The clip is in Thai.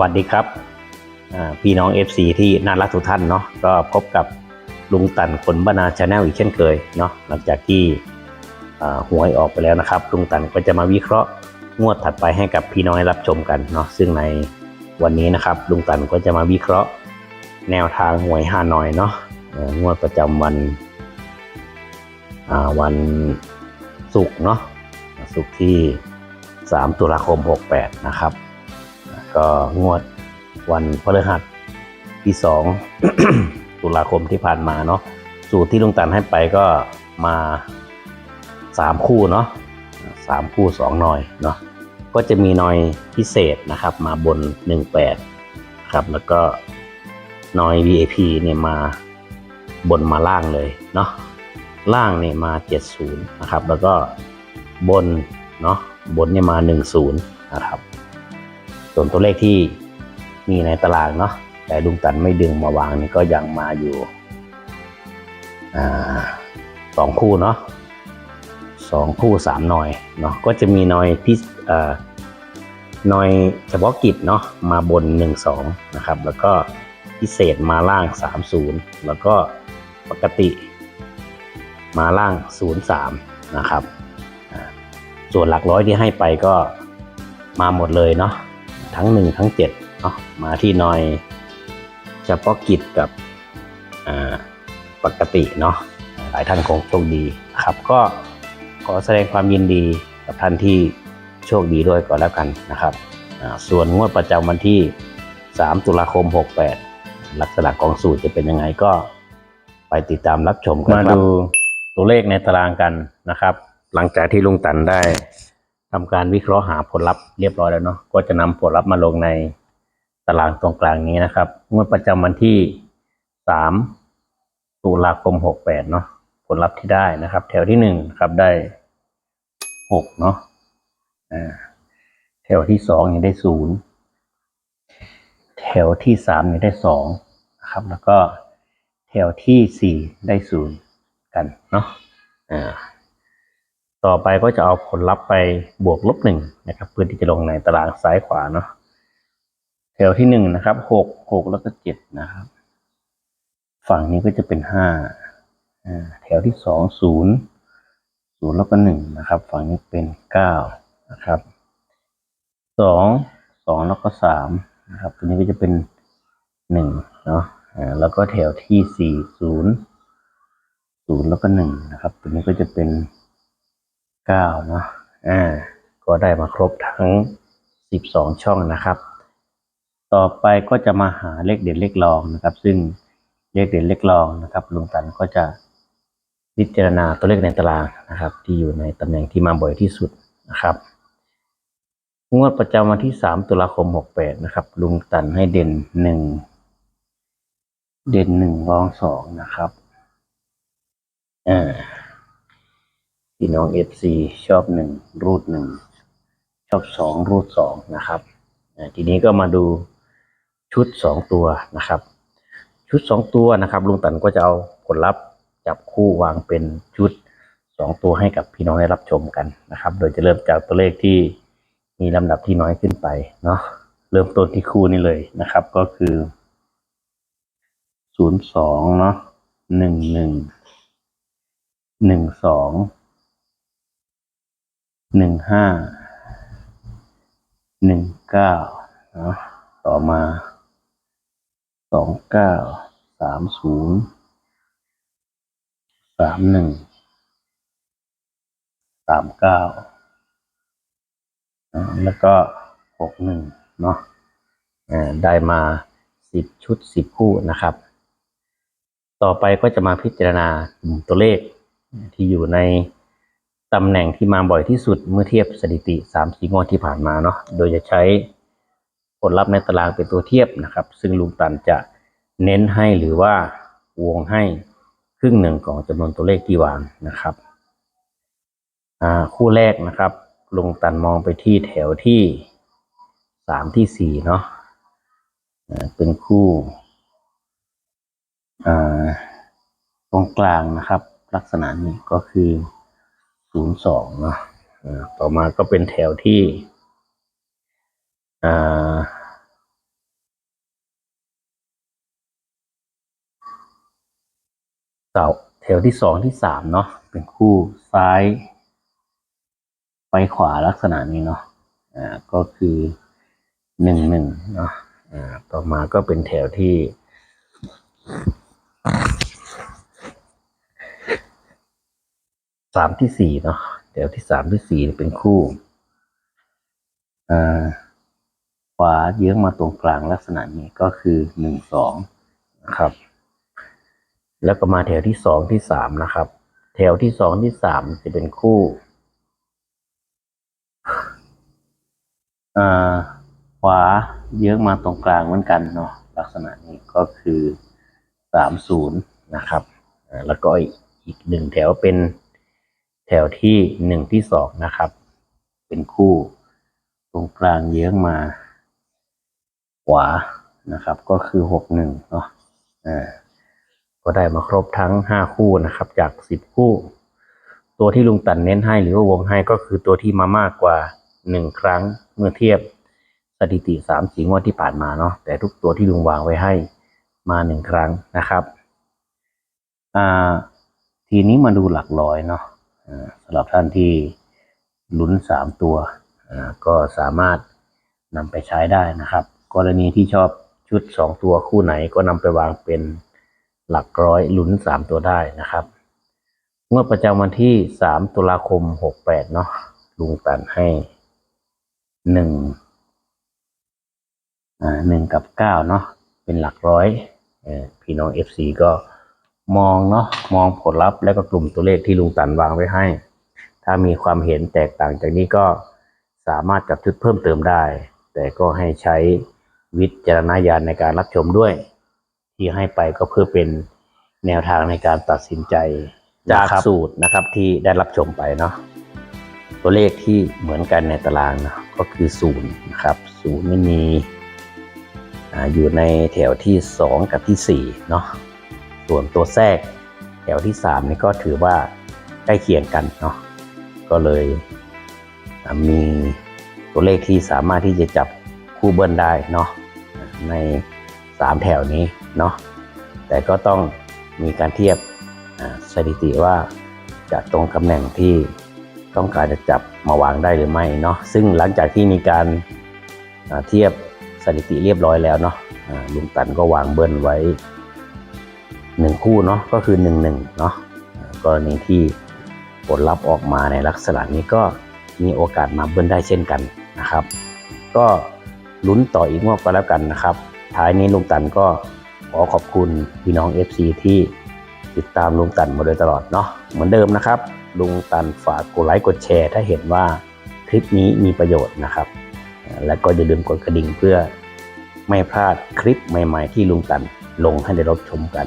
วัสดีครับพี่น้อง FC ที่น่ารักทุกท่านเนาะก็พบกับลุงตันคนบรรณาชาแนลอีกเช่นเคยเนาะหลังจากที่หวยออกไปแล้วนะครับ ลุงตันก็จะมาวิเคราะห์งวดถัดไปให้กับพี่น้องได้รับชมกันเนาะซึ่งในวันนี้นะครับ ลุงตันก็จะมาวิเคราะห์แนวทางหวยฮานอยเนาะงวดประจำวันวันศุกร์เนาะศุกร์ที่ 3 ตุลาคม 68 นะครับ ก็งวดวันพฤหัสที่สองตุลาคมที่ผ่านมาเนาะสูตรที่ลุงตันให้ไปก็มาสามคู่เนาะสามคู่สองหน่อยเนาะก็จะมีหน่อยพิเศษนะครับ มาบน18ครับแล้วก็หน่อย VIP เนี่ยมาบนมาล่างเลยเนาะล่างเนี่ยมา 70 นะครับ แล้วก็บนเนาะบนเนี่ยมา 10 นะครับ ส่วนตัวเลขที่มีในตารางเนาะแต่ลุงตันไม่ดึงมาวางนี่ก็ยังมาอยู่สองคู่เนาะสองคู่สามหน่อยเนาะก็จะมีหน่อยพิเอ่อหน่อยเฉพาะกิจเนาะมาบนหนึ่งสองนะครับ แล้วก็พิเศษมาล่างสามศูนย์แล้วก็ปกติมาล่างศูนย์สามนะครับ ส่วนหลักร้อยที่ให้ไปก็มาหมดเลยเนาะ ทั้งหนึ่งทั้งเจ็ดเนาะมาที่หนอยเฉพาะกิจกับปกติเนาะหลายท่านคงโชคดีครับ ก็ขอแสดงความยินดีกับท่านที่โชคดีด้วยก่อนแล้วกันนะครับ ส่วนงวดประจำวันที่ 3 ตุลาคม 68 ลักษณะของสูตรจะเป็นยังไงก็ไปติดตามรับชมกันมาดูตัวเลขในตารางกันนะครับ หลังจากที่ลุงตันได้ ทำการวิเคราะห์หาผลลัพธ์เรียบร้อยแล้วเนาะก็จะนำผลลัพธ์มาลงในตารางตรงกลางนี้นะครับงวดประจำวันที่ 3 ตุลาคม 68 เนาะผลลัพธ์ที่ได้นะครับ แถวที่1นะครับได้ 6 เนาะอ่าแถวที่2เนี่ยได้ 0 แถวที่3เนี่ยได้ 2 นะครับ แล้วก็แถวที่ 4 ได้ 0 กันเนาะอ่า ต่อไปก็จะเอาผลลัพธ์ไปบวกลบหนึ่งนะครับ เพื่อที่จะลงในตารางซ้ายขวาเนาะแถวที่หนึ่งนะครับหกหกแล้วก็เจ็ดนะครับ ฝั่งนี้ก็จะเป็นห้าแถวที่สองศูนย์ศูนย์แล้วก็หนึ่งนะครับ ฝั่งนี้เป็นเก้านะครับสองสองแล้วก็สามนะครับ ตัวนี้ก็จะเป็นหนึ่งเนาะแล้วก็แถวที่สี่ศูนย์ศูนย์แล้วก็หนึ่งนะครับ ตัวนี้ก็จะเป็น เก้าเนาะอ่าก็ได้มาครบทั้งสิบสองช่องนะครับ ต่อไปก็จะมาหาเลขเด่นเลขรองนะครับ ซึ่งเลขเด่นเลขรองนะครับลุงตันก็จะพิจารณาตัวเลขในตารางนะครับ ที่อยู่ในตำแหน่งที่มาบ่อยที่สุดนะครับงวดประจำวันที่สามตุลาคมหกแปดนะครับ ลุงตันให้เด่นหนึ่งเด่นหนึ่งรองสองนะครับอ่า พี่น้องเอฟซีชอบหนึ่งรูดหนึ่งชอบสองรูดสองนะครับทีนี้ก็มาดูชุดสองตัวนะครับ ชุดสองตัวนะครับลุงตันก็จะเอาผลลัพธ์จับคู่วางเป็นชุดสองตัวให้กับพี่น้องได้รับชมกันนะครับ โดยจะเริ่มจากตัวเลขที่มีลำดับที่น้อยขึ้นไปเนาะเริ่มต้นที่คู่นี้เลยนะครับ ก็คือศูนย์สองเนาะหนึ่งหนึ่งหนึ่งสอง หนึ่งห้าหนึ่งเก้าเนาะต่อมาสองเก้าสามศูนย์สามหนึ่งสามเก้าแล้วก็หกหนึ่งเนาะอ่าได้มาสิบชุดสิบคู่นะครับ ต่อไปก็จะมาพิจารณากลุ่มตัวเลขที่อยู่ใน ตำแหน่งที่มาบ่อยที่สุดเมื่อเทียบสถิติ3ามสี่งวดที่ผ่านมาเนาะโดยจะใช้ผลลัพธ์ในตารางเป็นตัวเทียบนะครับ ซึ่งลุงตันจะเน้นให้หรือว่าวงให้ครึ่งหนึ่งของจำนวนตัวเลขที่วางนะครับคู่แรกนะครับลุงตันมองไปที่แถวที่สามที่สี่เนาะเป็นคู่ตรงกลางนะครับ ลักษณะนี้ก็คือ ศูนย์สองเนาะอ่าต่อมาก็เป็นแถวที่อ่าเสาแถวที่สองที่สามเนาะเป็นคู่ซ้ายไปขวาลักษณะนี้เนาะอ่าก็คือหนึ่งหนึ่งเนาะอ่าต่อมาก็เป็นแถวที่ สามที่สี่เนาะแถวที่สามที่สี่เป็นคู่ขวาเยื้องมาตรงกลางลักษณะนี้ก็คือหนึ่งสองนะครับ แล้วก็มาแถวที่สองที่สามนะครับ แถวที่สองที่สามจะเป็นคู่ขวาเยื้องมาตรงกลางเหมือนกันเนาะลักษณะนี้ก็คือสามศูนย์นะครับแล้วก็อีกหนึ่งแถวเป็น แถวที่หนึ่งที่สองนะครับ เป็นคู่ ตรงกลางเยื้องมา ขวานะครับ ก็คือหกหนึ่งเนาะอ่าก็ได้มาครบทั้งห้าคู่นะครับ จากสิบคู่ ตัวที่ลุงตันเน้นให้หรือว่าวงให้ก็คือตัวที่มามากกว่าหนึ่งครั้งเมื่อเทียบสถิติสามสีงวดที่ผ่านมาเนาะแต่ทุกตัวที่ลุงวางไว้ให้มาหนึ่งครั้งนะครับ อ่า ทีนี้มาดูหลักร้อยเนาะ สำหรับท่านที่ลุ้นสามตัวก็สามารถนำไปใช้ได้นะครับ กรณีที่ชอบชุดสองตัวคู่ไหนก็นำไปวางเป็นหลักร้อยลุ้นสามตัวได้นะครับงวดประจำวันที่สามตุลาคมหกแปดเนาะลุงตันให้หนึ่งหนึ่งกับเก้าเนาะเป็นหลักร้อยพี่น้องเอฟซีก็ มองเนาะมองผลลัพธ์แล้วก็กลุ่มตัวเลขที่ลุงตันวางไว้ให้ ถ้ามีความเห็นแตกต่างจากนี้ก็สามารถจับชุดเพิ่มเติมได้ แต่ก็ให้ใช้วิจารณญาณในการรับชมด้วย ที่ให้ไปก็เพื่อเป็นแนวทางในการตัดสินใจจากสูตรนะครับที่ได้รับชมไปเนาะตัวเลขที่เหมือนกันในตารางนะก็คือศูนย์นะครับศูนย์ไม่มีอ่าอยู่ในแถวที่ 2 กับที่4เนาะ ส่วนตัวแทรกแถวที่3นี่ก็ถือว่าใกล้เคียงกันเนาะก็เลยมีตัวเลขที่สามารถที่จะจับคู่เบิ้ลได้เนาะใน 3 แถวนี้เนาะแต่ก็ต้องมีการเทียบสถิติว่าจะตรงตำแหน่งที่ต้องการจะจับมาวางได้หรือไม่เนาะซึ่งหลังจากที่มีการเทียบสถิติเรียบร้อยแล้วเนาะลุงตันก็วางเบิ้ลไว้ หนึ่งคู่เนาะก็คือหนึ่งหนึ่งเนาะกรณีที่ผลลัพธ์ออกมาในลักษณะนี้ก็มีโอกาสมาเบิ้ลได้เช่นกันนะครับ ก็ลุ้นต่ออีกงวดก็แล้วกันนะครับ ท้ายนี้ลุงตันก็ขอขอบคุณพี่น้อง FC ที่ติดตามลุงตันมาโดยตลอดเนาะเหมือนเดิมนะครับ ลุงตันฝากกดไลค์กดแชร์ ถ้าเห็นว่าคลิปนี้มีประโยชน์นะครับ และก็อย่าลืมกดกระดิ่งเพื่อไม่พลาดคลิปใหม่ ๆ ที่ลุงตันลงให้ได้รับชมกัน